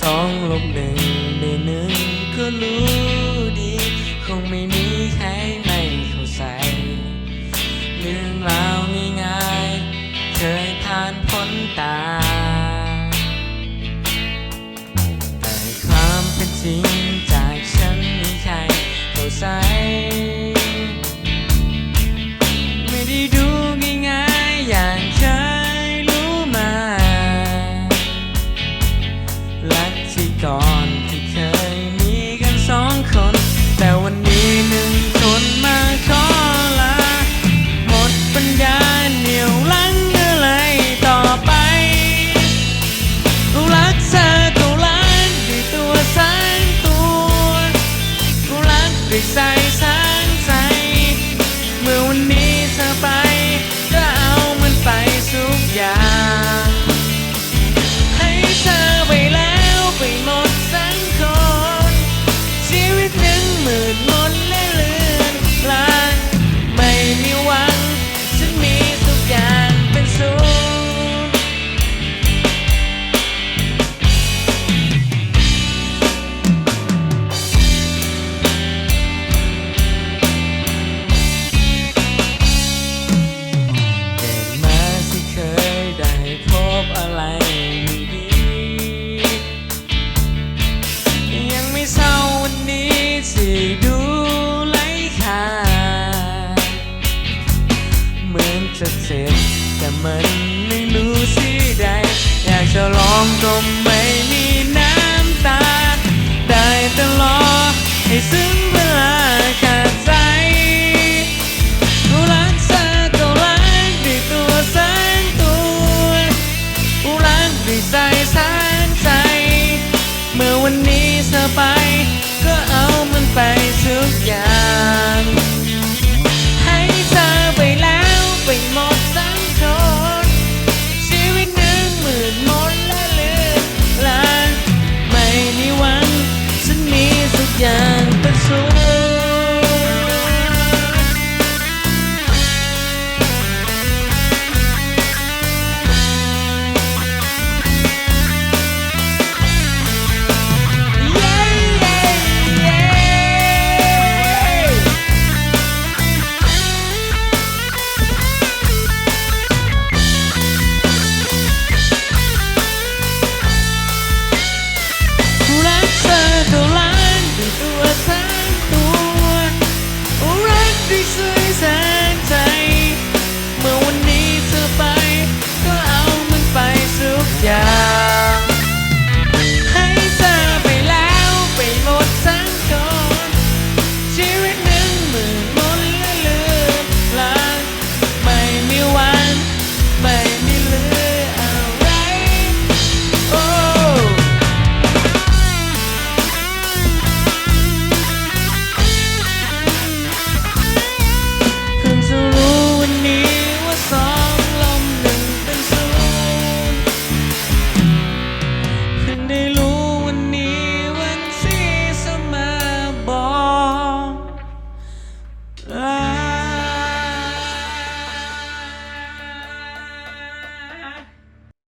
สองลบหนึ่งได้หนึ่งก็รู้ดี คงไม่มีใครไม่เข้าใจเรื่องราวง่ายๆเคยผ่านพ้นตา แต่ความเป็นจริง demon. องก็ไม่มีน้ำตา ได้แต่รอให้ซึ้ง